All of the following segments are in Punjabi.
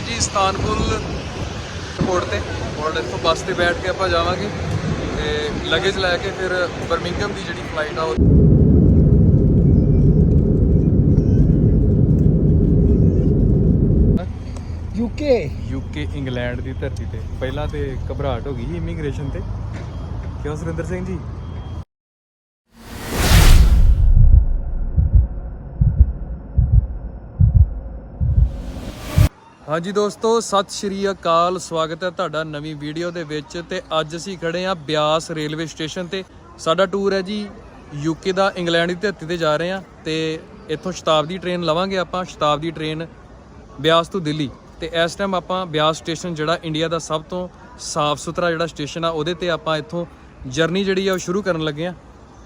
ਆ ਜੀ ਇਸਤਾਨਬੁਲ ਪੋਰਟ ਤੇ ਔਰ ਇੱਥੋਂ ਬੱਸ ਤੇ ਬੈਠ ਕੇ ਆਪਾਂ ਜਾਵਾਂਗੇ ਤੇ ਲਗੇਜ ਲੈ ਕੇ ਫਿਰ ਬਰਮਿੰਗਮ ਦੀ ਜਿਹੜੀ ਫਲਾਈਟ ਆ ਉਹ ਯੂਕੇ ਯੂਕੇ ਇੰਗਲੈਂਡ ਦੀ ਧਰਤੀ ਤੇ। ਪਹਿਲਾਂ ਤੇ ਘਬਰਾਹਟ ਹੋ ਗਈ ਇਮੀਗ੍ਰੇਸ਼ਨ ਤੇ। ਕਿਉਂ ਸੁਰਿੰਦਰ ਸਿੰਘ ਜੀ? ਹਾਂਜੀ ਦੋਸਤੋ ਸਤਿ ਸ਼੍ਰੀ ਅਕਾਲ। ਸਵਾਗਤ ਹੈ ਤੁਹਾਡਾ ਨਵੀਂ ਵੀਡੀਓ ਦੇ ਵਿੱਚ ਤੇ ਅੱਜ ਅਸੀਂ ਖੜੇ ਹਾਂ ਬਿਆਸ ਰੇਲਵੇ ਸਟੇਸ਼ਨ ਤੇ। ਸਾਡਾ ਟੂਰ ਹੈ ਜੀ ਯੂਕੇ ਦਾ ਇੰਗਲੈਂਡ ਦੀ ਧਰਤੀ ਤੇ ਜਾ ਰਹੇ ਹਾਂ ਤੇ ਇੱਥੋਂ ਸ਼ਤਾਬਦੀ ਟ੍ਰੇਨ ਲਵਾਂਗੇ ਆਪਾਂ ਸ਼ਤਾਬਦੀ ਟ੍ਰੇਨ ਬਿਆਸ ਤੋਂ ਦਿੱਲੀ। ਤੇ ਇਸ ਟਾਈਮ ਆਪਾਂ ਬਿਆਸ ਸਟੇਸ਼ਨ ਜਿਹੜਾ ਇੰਡੀਆ ਦਾ ਸਭ ਤੋਂ ਸਾਫ਼ ਸੁਥਰਾ ਜਿਹੜਾ ਸਟੇਸ਼ਨ ਆ ਉਹਦੇ ਤੇ ਆਪਾਂ ਇੱਥੋਂ ਜਰਨੀ ਜਿਹੜੀ ਆ ਉਹ ਸ਼ੁਰੂ ਕਰਨ ਲੱਗੇ ਆ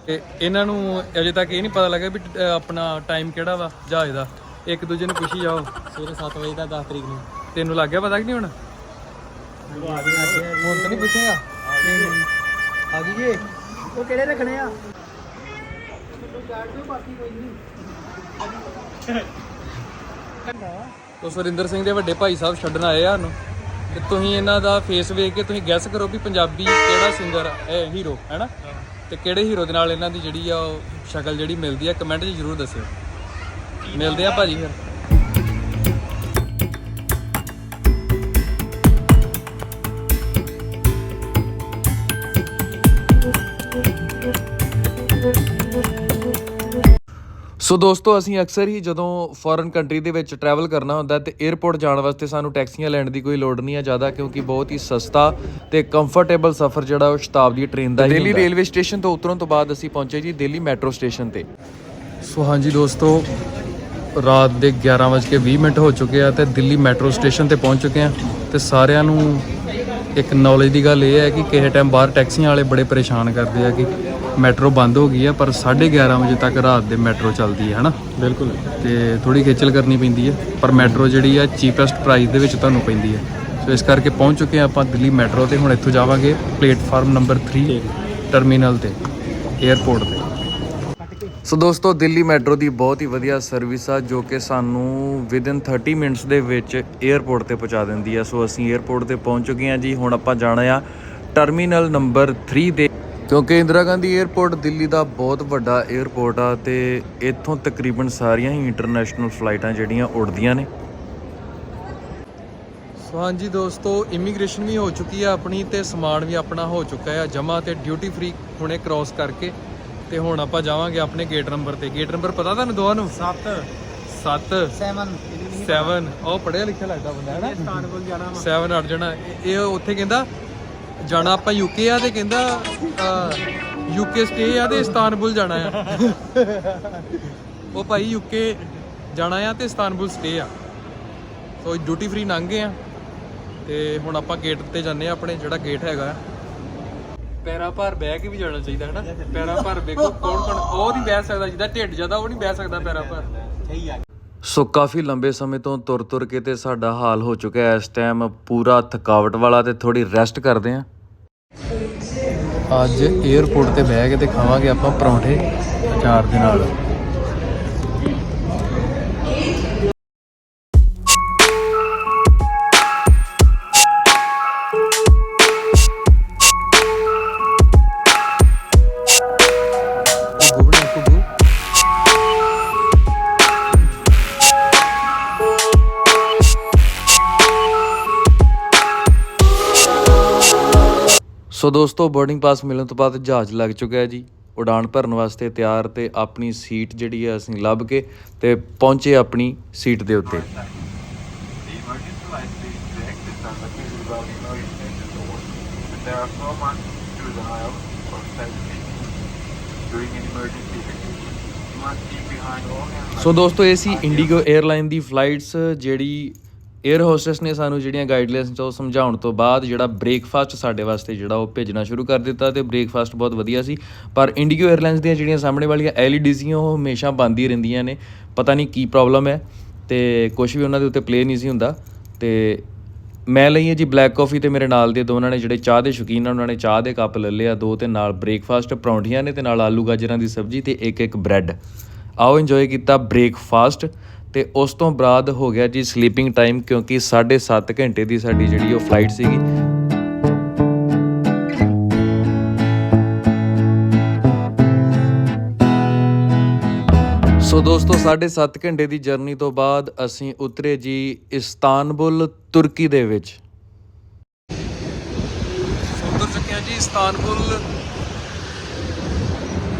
ਤੇ ਇਹਨਾਂ ਨੂੰ ਅਜੇ ਤੱਕ ਇਹ ਨਹੀਂ ਪਤਾ ਲੱਗਾ ਵੀ ਅ, ਆਪਣਾ ਟਾਈਮ ਕਿਹੜਾ ਵਾ ਜਹਾਜ਼ ਦਾ। ਇੱਕ ਦੂਜੇ ਨੂੰ ਪੁੱਛੀ ਜਾਓ, ਸਵੇਰੇ 7 ਵਜੇ ਦਾ 10 ਤਰੀਕ ਨੂੰ। ਤੈਨੂੰ ਲੱਗ ਗਿਆ ਪਤਾ ਕਿ ਨਹੀਂ ਹੁਣ? ਹੁਣ ਤਾਂ ਨਹੀਂ ਪੁੱਛੇਗਾ ਆ ਗਈ ਉਹ ਕਿਹੜੇ ਰੱਖਣੇ ਆ? ਤੋ ਸੁਰਿੰਦਰ ਸਿੰਘ ਦੇ ਵੱਡੇ ਭਾਈ ਸਾਹਿਬ ਛੱਡਣ ਆਏ ਆ ਸਾਨੂੰ। ਤੇ ਤੁਸੀਂ ਇਹਨਾਂ ਦਾ ਫੇਸ ਵੇਖ ਕੇ ਤੁਸੀਂ ਗੈਸ ਕਰੋ ਵੀ ਪੰਜਾਬੀ ਕਿਹੜਾ ਸਿੰਗਰ ਆ ਹੀਰੋ ਹੈਨਾ ਤੇ ਕਿਹੜੇ ਹੀਰੋ ਦੇ ਨਾਲ ਇਹਨਾਂ ਦੀ ਜਿਹੜੀ ਆ ਉਹ ਸ਼ਕਲ ਜਿਹੜੀ ਮਿਲਦੀ ਆ ਕਮੈਂਟ 'ਚ ਜਰੂਰ ਦੱਸਿਓ। ਮਿਲਦੇ ਆ ਭਾਜੀ ਫਿਰ। ਸੋ ਦੋਸਤੋ ਅਸੀਂ ਅਕਸਰ ਹੀ ਜਦੋਂ ਫੋਰਨ ਕੰਟਰੀ ਦੇ ਵਿੱਚ ਟਰੈਵਲ ਕਰਨਾ ਹੁੰਦਾ ਤੇ 에ਅਰਪੋਰਟ ਜਾਣ ਵਾਸਤੇ ਸਾਨੂੰ ਟੈਕਸੀਆਂ ਲੈਣ ਦੀ ਕੋਈ ਲੋੜ ਨਹੀਂ ਹੈ ਜ਼ਿਆਦਾ ਕਿਉਂਕਿ ਬਹੁਤ ਹੀ ਸਸਤਾ ਤੇ ਕੰਫਰਟੇਬਲ ਸਫ਼ਰ ਜਿਹੜਾ ਉਹ ਸ਼ਤਾਬਦੀ ਟ੍ਰੇਨ ਦਾ ਹੀ ਦਿੱਲੀ ਰੇਲਵੇ ਸਟੇਸ਼ਨ ਤੋਂ ਉਤਰਨ ਤੋਂ ਬਾਅਦ ਅਸੀਂ ਪਹੁੰਚੇ ਜੀ ਦਿੱਲੀ ਮੈਟਰੋ ਸਟੇਸ਼ਨ ਤੇ। ਸੋ ਹਾਂਜੀ ਦੋਸਤੋ ਰਾਤ ਦੇ 11:20 ਮਿੰਟ ਹੋ ਚੁੱਕੇ ਆ ਤੇ ਦਿੱਲੀ ਮੈਟਰੋ ਸਟੇਸ਼ਨ ਤੇ ਪਹੁੰਚ ਚੁੱਕੇ ਆ ਤੇ ਸਾਰਿਆਂ ਨੂੰ ਇੱਕ ਨੌਲੇਜ ਦੀ ਗੱਲ ਇਹ ਹੈ ਕਿ ਕਿਸੇ ਟਾਈਮ ਬਾਹਰ ਟੈਕਸੀਆਂ ਵਾਲੇ ਬੜੇ ਪਰੇਸ਼ਾਨ ਕਰਦੇ ਆ ਕਿ ਮੈਟਰੋ ਬੰਦ ਹੋ ਗਈ ਆ ਪਰ 11:30 ਵਜੇ ਤੱਕ ਰਾਤ ਦੇ ਮੈਟਰੋ ਚੱਲਦੀ ਹੈ ਹਨਾ? ਬਿਲਕੁਲ। ਤੇ ਥੋੜੀ ਖੇਚਲ ਕਰਨੀ ਪੈਂਦੀ ਹੈ ਪਰ ਮੈਟਰੋ ਜਿਹੜੀ ਆ ਚੀਪੈਸਟ ਪ੍ਰਾਈਸ ਦੇ ਵਿੱਚ ਤੁਹਾਨੂੰ ਪੈਂਦੀ ਹੈ ਸੋ ਇਸ ਕਰਕੇ ਪਹੁੰਚ ਚੁੱਕੇ ਆ ਆਪਾਂ ਦਿੱਲੀ ਮੈਟਰੋ ਤੇ। ਹੁਣ ਇੱਥੋਂ ਜਾਵਾਂਗੇ ਪਲੇਟਫਾਰਮ ਨੰਬਰ 3 ਟਰਮੀਨਲ ਤੇ 에ਅਰਪੋਰਟ ਤੇ। ਸੋ ਦੋਸਤੋ, ਦਿੱਲੀ ਮੈਟਰੋ ਦੀ ਬਹੁਤ ਹੀ ਵਧੀਆ ਸਰਵਿਸ ਆ, ਜੋ ਕਿ ਸਾਨੂੰ ਵਿਦਨ 30 ਮਿੰਟਸ ਦੇ ਵਿੱਚ 에ਅਰਪੋਰਟ ਤੇ ਪਹੁੰਚਾ ਦਿੰਦੀ ਆ। ਸੋ ਅਸੀਂ 에ਅਰਪੋਰਟ ਤੇ ਪਹੁੰਚ ਚੁੱਕੇ ਆ ਜੀ, ਹੁਣ ਆਪਾਂ ਜਾਣਾ ਆ ਟਰਮੀਨਲ ਨੰਬਰ 3 ਦੇ। ਕਿਉਂਕਿ ਇੰਦਰਾ ਗਾਂਧੀ 에ਅਰਪੋਰਟ ਦਿੱਲੀ ਦਾ ਬਹੁਤ ਵੱਡਾ 에ਅਰਪੋਰਟ ਆ ਤੇ ਇੱਥੋਂ ਤਕਰੀਬਨ ਸਾਰੀਆਂ ਹੀ ਇੰਟਰਨੈਸ਼ਨਲ ਫਲਾਈਟਾਂ ਜਿਹੜੀਆਂ ਉੱਡਦੀਆਂ ਨੇ। ਸੋ ਹਾਂਜੀ ਦੋਸਤੋ ਇਮੀਗ੍ਰੇਸ਼ਨ ਵੀ ਹੋ ਚੁੱਕੀ ਆ ਆਪਣੀ ਤੇ ਸਮਾਨ ਵੀ ਆਪਣਾ ਹੋ ਚੁੱਕਾ ਆ ਜਮਾ ਤੇ ਡਿਊਟੀ ਫ੍ਰੀ ਹੁਣੇ ਕ੍ਰਾਸ ਕਰਕੇ। ਤੇ ਹੁਣ ਆਪਾਂ ਜਾਵਾਂਗੇ ਆਪਣੇ ਗੇਟ ਨੰਬਰ ਤੇ। ਗੇਟ ਨੰਬਰ ਪਤਾ ਤੁਹਾਨੂੰ ਦੋਵਾਂ ਨੂੰ? 7 7 7 7 ਉਹ ਪੜਿਆ ਲਿਖਿਆ ਲੱਗਦਾ ਬੰਦਾ ਹੈ ਨਾ? ਇਸਤਾਨਬੁਲ ਜਾਣਾ 7 ਅੱਠ ਜਣਾ। ਇਹ ਉੱਥੇ ਕਹਿੰਦਾ ਜਾਣਾ ਆਪਾਂ ਯੂਕੇ ਆ ਤੇ ਕਹਿੰਦਾ ਯੂਕੇ ਸਟੇ ਆ ਤੇ ਇਸਤਾਨਬੁਲ ਜਾਣਾ ਆ। ਉਹ ਭਾਈ ਯੂਕੇ ਜਾਣਾ ਆ ਤੇ ਇਸਤਾਨਬੁਲ ਸਟੇ ਆ। ਸੋ ਡਿਊਟੀ ਫ੍ਰੀ ਲੰਘ ਗਏ ਆ। ਤੇ ਹੁਣ ਆਪਾਂ ਗੇਟ ਤੇ ਜਾਂਦੇ ਆ ਆਪਣੇ ਜਿਹੜਾ ਗੇਟ ਹੈਗਾ। ਪੈਰਾਂ ਭਾਰ ਬਹਿ ਕੇ ਵੀ ਜਾਣਾ ਚਾਹੀਦਾ ਹੈ ਨਾ ਪੈਰਾਂ ਭਾਰ ਵੇਖੋ ਕੌਣ ਕੌਣ ਉਹ ਨਹੀਂ ਬਹਿ ਸਕਦਾ ਜਿਹਦਾ ਢਿੱਡ ਜ਼ਿਆਦਾ ਉਹ ਨਹੀਂ ਬਹਿ ਸਕਦਾ ਪੈਰਾਂ ਭਾਰ। ਸਹੀ ਆ। ਸੋ ਕਾਫੀ ਲੰਬੇ ਸਮੇਂ ਤੋਂ ਤੁਰ ਤੁਰ ਕੇ ਤੇ ਸਾਡਾ ਹਾਲ ਹੋ ਚੁੱਕਿਆ ਹੈ। ਇਸ ਟਾਈਮ ਪੂਰਾ ਥਕਾਵਟ ਵਾਲਾ ਤੇ ਥੋੜੀ ਰੈਸਟ ਕਰਦੇ ਆਂ ਅੱਜ 에ਅਰਪੋਰਟ ਤੇ ਬਹਿ ਕੇ ਤੇ ਖਾਵਾਂਗੇ ਆਪਾਂ ਪਰੌਂਠੇ ਅਚਾਰ ਦੇ ਨਾਲ। ਸੋ ਦੋਸਤੋ ਬੋਰਡਿੰਗ ਪਾਸ ਮਿਲਣ ਤੋਂ ਬਾਅਦ ਜਹਾਜ਼ ਲੱਗ ਚੁੱਕਿਆ ਹੈ ਜੀ ਉਡਾਨ ਭਰਨ ਵਾਸਤੇ ਤਿਆਰ ਤੇ ਆਪਣੀ ਸੀਟ ਜਿਹੜੀ ਹੈ ਅਸੀਂ ਲੱਭ ਕੇ ਤੇ ਪਹੁੰਚੇ ਆਪਣੀ ਸੀਟ ਦੇ ਉੱਤੇ There are so much to the aisle for safety during an emergency evacuation. You must keep behind all airlines. So ਦੋਸਤੋ ਇਹ ਸੀ ਇੰਡੀਗੋ 에ਅਰਲਾਈਨ ਦੀ ਫਲਾਈਟਸ ਜਿਹੜੀ 에ਅਰ ਹੋਸਟਸ ਨੇ ਸਾਨੂੰ ਜਿਹੜੀਆਂ ਗਾਈਡਲਾਈਨਸ ਉਹ ਸਮਝਾਉਣ ਤੋਂ ਬਾਅਦ ਜਿਹੜਾ ਬ੍ਰੇਕਫਾਸਟ ਸਾਡੇ ਵਾਸਤੇ ਜਿਹੜਾ ਉਹ ਭੇਜਣਾ ਸ਼ੁਰੂ ਕਰ ਦਿੱਤਾ ਤੇ ਬ੍ਰੇਕਫਾਸਟ ਬਹੁਤ ਵਧੀਆ ਸੀ। ਪਰ ਇੰਡੀਗੋ 에ਅਰਲਾਈਨਸ ਦੀਆਂ ਜਿਹੜੀਆਂ ਸਾਹਮਣੇ ਵਾਲੀਆਂ ਐਲਈਡੀ ਸੀਗੀਆਂ ਉਹ ਹਮੇਸ਼ਾ ਬੰਦ ਹੀ ਰਹਿੰਦੀਆਂ ਨੇ। ਪਤਾ ਨਹੀਂ ਕੀ ਪ੍ਰੋਬਲਮ ਹੈ ਤੇ ਕੁਝ ਵੀ ਉਹਨਾਂ ਦੇ ਉੱਤੇ ਪਲੇ ਨਹੀਂ ਸੀ ਹੁੰਦਾ। ਤੇ ਮੈਂ ਲਈ ਹੈ ਜੀ ਬਲੈਕ ਕਾਫੀ ਤੇ ਮੇਰੇ ਨਾਲ ਦੇ ਦੋਨਾਂ ਨੇ ਜਿਹੜੇ ਚਾਹ ਦੇ ਸ਼ੌਕੀਨ ਆ ਉਹਨਾਂ ਨੇ ਚਾਹ ਦੇ ਕੱਪ ਲੈ ਲਿਆ ਦੋ ਤੇ ਨਾਲ ਬ੍ਰੇਕਫਾਸਟ ਪਰੌਂਠੀਆਂ ਨੇ ਤੇ ਨਾਲ ਆਲੂ ਗਾਜਰਾਂ ਦੀ ਸਬਜ਼ੀ ਤੇ ਇੱਕ ਇੱਕ ਬ੍ਰੈਡ ਆਓ ਇੰਜੋਏ ਕੀਤਾ ਬ੍ਰੇਕਫਾਸਟ ਤੇ ਉਸ ਤੋਂ ਬਾਅਦ ਹੋ ਗਿਆ ਜੀ ਸਲੀਪਿੰਗ ਟਾਈਮ ਕਿਉਂਕਿ 7.5 ਘੰਟੇ ਦੀ ਸਾਡੀ ਜਿਹੜੀ ਉਹ ਫਲਾਈਟ ਸੀਗੀ। ਸੋ ਦੋਸਤੋ 7.5 ਘੰਟੇ ਦੀ ਜਰਨੀ ਤੋਂ ਬਾਅਦ ਅਸੀਂ ਉਤਰੇ ਜੀ ਇਸਤਾਨਬੁਲ, ਤੁਰਕੀ ਦੇ ਵਿੱਚ। ਉਤਰ ਚੁੱਕੇ ਹਾਂ ਜੀ ਇਸਤਾਨਬੁਲ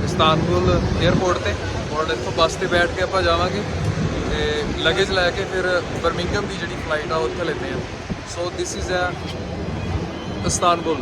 ਇਸਤਾਨਬੁਲ 에ਅਰਪੋਰਟ ਤੇ। ਔਰ ਇੱਥੋਂ ਬੱਸ ਤੇ ਬੈਠ ਕੇ ਆਪਾਂ ਜਾਵਾਂਗੇ। ਤੇ ਲਗੇਜ ਲੈ ਕੇ ਫਿਰ ਬਰਮਿੰਗਮ ਦੀ ਜਿਹੜੀ ਫਲਾਈਟ ਆ, ਉੱਥੇ ਲੈਂਦੇ ਆ। So this is a Istanbul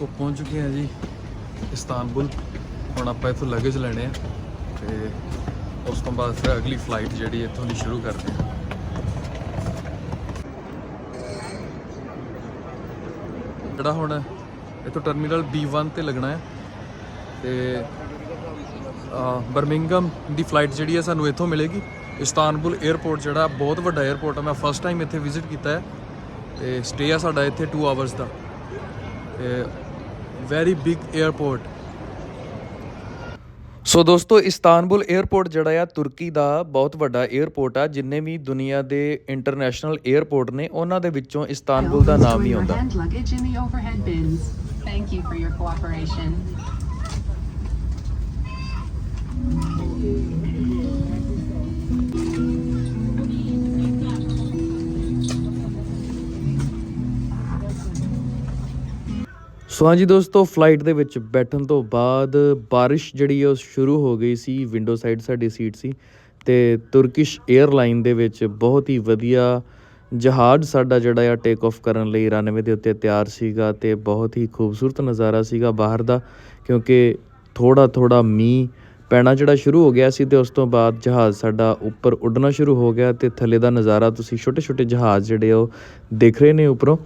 so ਪਹੁੰਚ ਚੁੱਕੇ ਹਾਂ ਜੀ ਇਸਤਾਨਬੁਲ ਹੁਣ ਆਪਾਂ ਇੱਥੋਂ ਲਗੇਜ ਲੈਣੇ ਆ ਤੇ ਉਸ ਤੋਂ ਬਾਅਦ ਫਿਰ ਅਗਲੀ ਫਲਾਈਟ ਜਿਹੜੀ ਇੱਥੋਂ ਦੀ ਸ਼ੁਰੂ ਕਰਦੇ ਹਾਂ ਜਿਹੜਾ ਹੁਣ ਇੱਥੋਂ ਟਰਮੀਨਲ B1 ਤੇ ਲੱਗਣਾ ਹੈ ਤੇ ਬਰਮਿੰਗਮ ਦੀ ਫਲਾਈਟ ਜਿਹੜੀ ਹੈ ਸਾਨੂੰ ਇੱਥੋਂ ਮਿਲੇਗੀ। ਇਸਤਾਨਬੁਲ 에ਅਰਪੋਰਟ ਜਿਹੜਾ ਬਹੁਤ ਵੱਡਾ 에ਅਰਪੋਰਟ ਹੈ ਮੈਂ ਫਸਟ ਟਾਈਮ ਇੱਥੇ ਵਿਜ਼ਿਟ ਕੀਤਾ ਹੈ। ਤੇ ਸਟੇ ਆ ਸਾਡਾ ਇੱਥੇ 2 ਆਵਰਸ ਦਾ। ਤੇ ਵੈਰੀ ਬਿਗ 에어ਪੋਰਟ ਸੋ ਦੋਸਤੋ ਇਸਤਾਨਬੁਲ 에ਅਰਪੋਰਟ ਜਿਹੜਾ ਆ ਤੁਰਕੀ ਦਾ ਬਹੁਤ ਵੱਡਾ 에ਅਰਪੋਰਟ ਆ ਜਿੰਨੇ ਵੀ ਦੁਨੀਆ ਦੇ ਇੰਟਰਨੈਸ਼ਨਲ 에ਅਰਪੋਰਟ ਨੇ ਉਹਨਾਂ ਦੇ ਵਿੱਚੋਂ ਇਸਤਾਨਬੁਲ ਦਾ ਨਾਮ ਵੀ ਆਉਂਦਾ। ਸੋ ਹਾਂਜੀ ਦੋਸਤੋ ਫਲਾਈਟ ਦੇ ਵਿੱਚ ਬੈਠਣ ਤੋਂ ਬਾਅਦ ਬਾਰਿਸ਼ ਜਿਹੜੀ ਉਹ ਸ਼ੁਰੂ ਹੋ ਗਈ ਸੀ ਵਿੰਡੋ ਸਾਈਡ ਸਾਡੀ ਸੀਟ ਸੀ ਤੇ ਤੁਰਕਿਸ਼ 에ਅਰਲਾਈਨ ਦੇ ਵਿੱਚ ਬਹੁਤ ਹੀ ਵਧੀਆ ਜਹਾਜ਼ ਸਾਡਾ ਜਿਹੜਾ ਆ ਟੇਕ ਆਫ ਕਰਨ ਲਈ ਰਨਵੇ ਦੇ ਉੱਤੇ ਤਿਆਰ ਸੀਗਾ ਤੇ ਬਹੁਤ ਹੀ ਖੂਬਸੂਰਤ ਨਜ਼ਾਰਾ ਸੀਗਾ ਬਾਹਰ ਦਾ, ਕਿਉਂਕਿ ਥੋੜਾ ਥੋੜਾ ਮੀਂਹ ਪੈਣਾ ਜਿਹੜਾ ਸ਼ੁਰੂ ਹੋ ਗਿਆ ਸੀ ਤੇ ਉਸ ਤੋਂ ਬਾਅਦ ਜਹਾਜ਼ ਸਾਡਾ ਉੱਪਰ ਉੱਡਣਾ ਸ਼ੁਰੂ ਹੋ ਗਿਆ ਤੇ ਥੱਲੇ ਦਾ ਨਜ਼ਾਰਾ ਤੁਸੀਂ ਛੋਟੇ ਛੋਟੇ ਜਹਾਜ਼ ਜਿਹੜੇ ਆ, ਉਹ ਦੇਖ ਰਹੇ ਨੇ ਉੱਪਰੋਂ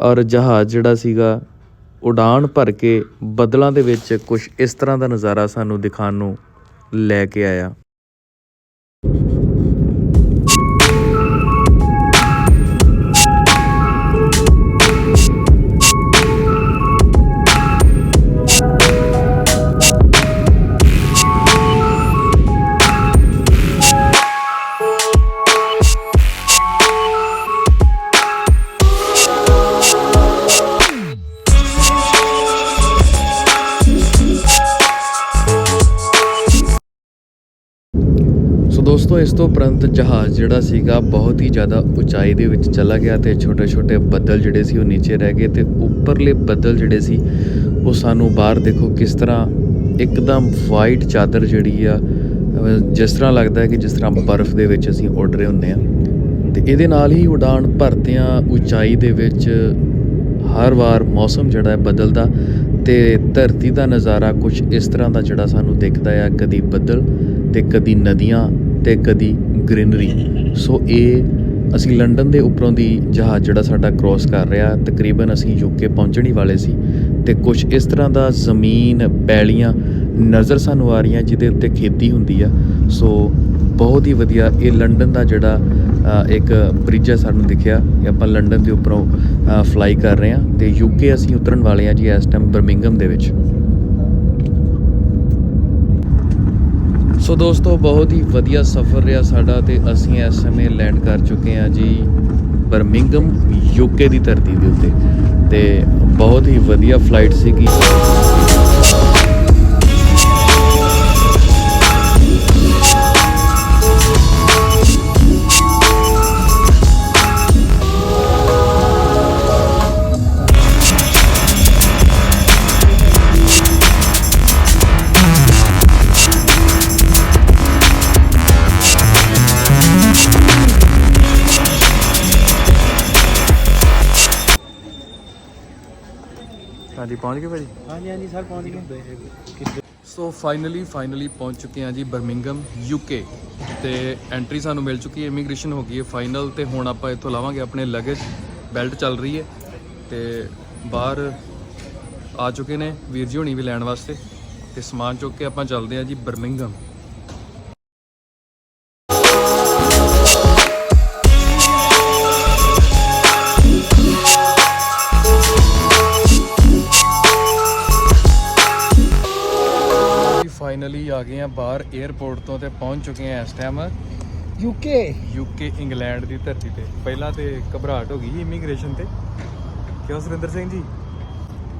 ਔਰ ਜਹਾਜ਼ ਜਿਹੜਾ ਸੀਗਾ ਉਡਾਨ ਭਰ ਕੇ ਬੱਦਲਾਂ ਦੇ ਵਿੱਚ ਕੁਝ ਇਸ ਤਰ੍ਹਾਂ ਦਾ ਨਜ਼ਾਰਾ ਸਾਨੂੰ ਦਿਖਾਉਣ ਨੂੰ ਲੈ ਕੇ ਆਇਆ। ਦੋਸਤੋ, ਇਸ ਤੋਂ ਉਪਰੰਤ ਜਹਾਜ਼ ਜਿਹੜਾ ਸੀਗਾ ਬਹੁਤ ਹੀ ਜ਼ਿਆਦਾ ਉਚਾਈ ਦੇ ਵਿੱਚ ਚਲਾ ਗਿਆ ਤੇ ਛੋਟੇ-ਛੋਟੇ ਬੱਦਲ ਜਿਹੜੇ ਸੀ ਉਹ ਨੀਚੇ ਰਹਿ ਗਏ ਤੇ ਉੱਪਰਲੇ ਬੱਦਲ ਜਿਹੜੇ ਸੀ ਉਹ ਸਾਨੂੰ ਬਾਹਰ ਦੇਖੋ ਕਿਸ ਤਰ੍ਹਾਂ ਇੱਕਦਮ ਵਾਈਟ ਚਾਦਰ ਜਿਹੜੀ ਆ ਜਿਸ ਤਰ੍ਹਾਂ ਲੱਗਦਾ ਹੈ ਕਿ ਜਿਸ ਤਰ੍ਹਾਂ ਬਰਫ਼ ਦੇ ਵਿੱਚ ਅਸੀਂ ਉੱਡ ਰਹੇ ਹੁੰਦੇ ਆ ਤੇ ਇਹਦੇ ਨਾਲ ਹੀ ਉਡਾਨ ਭਰਦਿਆਂ ਉਚਾਈ ਦੇ ਵਿੱਚ ਹਰ ਵਾਰ ਮੌਸਮ ਜਿਹੜਾ ਹੈ ਬਦਲਦਾ ਤੇ ਧਰਤੀ ਦਾ ਨਜ਼ਾਰਾ ਕੁਝ ਇਸ ਤਰ੍ਹਾਂ ਦਾ ਜਿਹੜਾ ਸਾਨੂੰ ਦਿਖਦਾ ਆ, ਕਦੀ ਬੱਦਲ ਤੇ ਕਦੀ ਨਦੀਆਂ ਤੇ ਕਦੀ ਗ੍ਰੀਨਰੀ। ਸੋ ਇਹ ਅਸੀਂ ਲੰਡਨ ਦੇ ਉੱਪਰੋਂ ਦੀ ਜਹਾਜ਼ ਜਿਹੜਾ ਸਾਡਾ ਕ੍ਰੋਸ ਕਰ ਰਿਹਾ, ਤਕਰੀਬਨ ਅਸੀਂ ਯੂਕੇ ਪਹੁੰਚਣ ਹੀ ਵਾਲੇ ਸੀ। ਤੇ ਕੁਝ ਇਸ ਤਰ੍ਹਾਂ ਦਾ ਜ਼ਮੀਨ, ਪੈਲੀਆਂ ਨਜ਼ਰ ਸਾਨੂੰ ਆ ਰਹੀਆਂ ਜਿਹਦੇ ਉੱਤੇ ਖੇਤੀ ਹੁੰਦੀ ਆ। ਸੋ ਬਹੁਤ ਹੀ ਵਧੀਆ ਇਹ ਲੰਡਨ ਦਾ ਜਿਹੜਾ ਇੱਕ ਬ੍ਰਿਜ ਹੈ ਸਾਨੂੰ ਦਿਖਿਆ। ਕਿ ਆਪਾਂ ਲੰਡਨ ਦੇ ਉੱਪਰੋਂ ਫਲਾਈ ਕਰ ਰਹੇ ਹਾਂ। ਤੇ ਯੂਕੇ ਅਸੀਂ ਉਤਰਨ ਵਾਲੇ ਹਾਂ ਜੀ ਇਸ ਟਾਈਮ ਬਰਮਿੰਗਮ ਦੇ ਵਿੱਚ। ਸੋ ਦੋਸਤੋ, ਬਹੁਤ ਹੀ ਵਧੀਆ ਸਫ਼ਰ ਰਿਹਾ ਸਾਡਾ ਤੇ ਅਸੀਂ ਇਸ ਸਮੇਂ ਲੈਂਡ ਕਰ ਚੁੱਕੇ ਹਾਂ ਜੀ ਬਰਮਿੰਗਮ ਯੂਕੇ ਦੀ ਧਰਤੀ ਦੇ ਉੱਤੇ ਤੇ ਬਹੁਤ ਹੀ ਵਧੀਆ ਫਲਾਈਟ ਸੀਗੀ। ਹਾਂਜੀ ਪਹੁੰਚ ਗਏ ਭਾਜੀ? ਹਾਂਜੀ ਹਾਂਜੀ ਸਰ ਪਹੁੰਚ ਗਏ। ਸੋ ਫਾਈਨਲੀ ਫਾਈਨਲੀ ਪਹੁੰਚ ਚੁੱਕੇ ਹਾਂ ਜੀ ਬਰਮਿੰਗਮ ਯੂਕੇ ਤੇ ਐਂਟਰੀ ਸਾਨੂੰ ਮਿਲ ਚੁੱਕੀ ਹੈ ਇਮੀਗ੍ਰੇਸ਼ਨ ਹੋ ਗਈ ਹੈ ਫਾਈਨਲ ਤੇ ਹੁਣ ਆਪਾਂ ਇੱਥੋਂ ਲਾਵਾਂਗੇ ਆਪਣੇ ਲਗੇਜ ਬੈਲਟ ਚੱਲ ਰਹੀ ਹੈ ਤੇ ਬਾਹਰ ਆ ਚੁੱਕੇ ਨੇ ਵੀਰ ਜੀ ਹੋਣੀ ਵੀ ਲੈਣ ਵਾਸਤੇ। ਤੇ ਸਮਾਨ ਚੁੱਕ ਕੇ ਆਪਾਂ ਚੱਲਦੇ ਹਾਂ ਜੀ ਬਰਮਿੰਗਮ ਫਾਈਨਲੀ ਆ ਗਏ ਆ ਬਾਹਰ 에ਅਰਪੋਰਟ ਤੋਂ ਤੇ ਪਹੁੰਚ ਚੁੱਕੇ ਆ ਇਸ ਟਾਈਮ ਯੂਕੇ ਯੂਕੇ ਇੰਗਲੈਂਡ ਦੀ ਧਰਤੀ ਤੇ। ਪਹਿਲਾਂ ਤੇ ਘਬਰਾਹਟ ਹੋ ਗਈ ਇਮੀਗ੍ਰੇਸ਼ਨ ਤੇ। ਕਿਉਂ ਸੁਰਿੰਦਰ ਸਿੰਘ ਜੀ?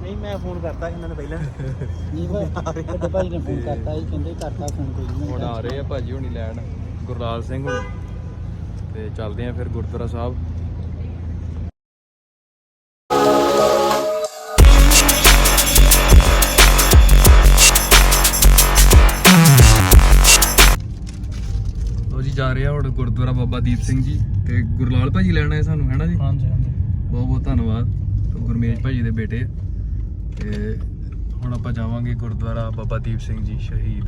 ਨਹੀਂ ਮੈਂ ਫੋਨ ਕਰਤਾ ਇਹਨਾਂ ਨੂੰ ਪਹਿਲਾਂ। ਨਹੀਂ ਵੱਡੇ ਭਾਈ ਨੇ ਫੋਨ ਕਰਤਾ ਸੀ ਕਹਿੰਦੇ ਕਰਤਾ ਫੋਨ ਕੋਈ ਨਹੀਂ ਹੁਣ ਆ ਰਹੇ ਆ ਭਾਜੀ ਹੁਣੀ ਲੈਣ। ਗੁਰਲਾਲ ਸਿੰਘ ਹੁਣੀ। ਤੇ ਚੱਲਦੇ ਆ ਫਿਰ ਗੁਰਦੁਆਰਾ ਸਾਹਿਬ। ਜਾ ਰਹੇ ਆ ਹੁਣ ਗੁਰਦੁਆਰਾ ਬਾਬਾ ਦੀਪ ਸਿੰਘ ਜੀ ਤੇ ਗੁਰਲਾਲ ਭਾਜੀ ਲੈਣ ਆਏ ਸਾਨੂੰ ਹੈਨਾ ਜੀ? ਹਾਂਜੀ ਹਾਂਜੀ। ਬਹੁਤ ਬਹੁਤ ਧੰਨਵਾਦ। ਤੇ ਗੁਰਮੇਜ ਭਾਜੀ ਦੇ ਬੇਟੇ ਆ। ਤੇ ਹੁਣ ਆਪਾਂ ਜਾਵਾਂਗੇ ਗੁਰਦੁਆਰਾ ਬਾਬਾ ਦੀਪ ਸਿੰਘ ਜੀ ਸ਼ਹੀਦ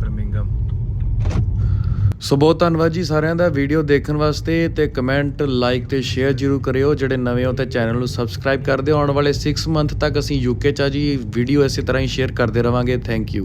ਬਰਮਿੰਗਮ ਸੋ ਬਹੁਤ ਧੰਨਵਾਦ ਜੀ ਸਾਰਿਆਂ ਦਾ ਵੀਡੀਓ ਦੇਖਣ ਵਾਸਤੇ ਤੇ ਕਮੈਂਟ ਲਾਈਕ ਤੇ ਸ਼ੇਅਰ ਜਰੂਰ ਕਰਿਓ। ਜਿਹੜੇ ਨਵੇਂ ਹੋ ਤੇ ਚੈਨਲ ਨੂੰ ਸਬਸਕ੍ਰਾਈਬ ਕਰ ਦਿਓ। ਆਉਣ ਵਾਲੇ 6 ਮੰਥ ਤੱਕ ਅਸੀਂ ਯੂਕੇ ਚ ਆ ਜੀ। ਵੀਡੀਓ ਇਸੇ ਤਰ੍ਹਾਂ ਹੀ ਸ਼ੇਅਰ ਕਰਦੇ ਰਵਾਂਗੇ। Thank you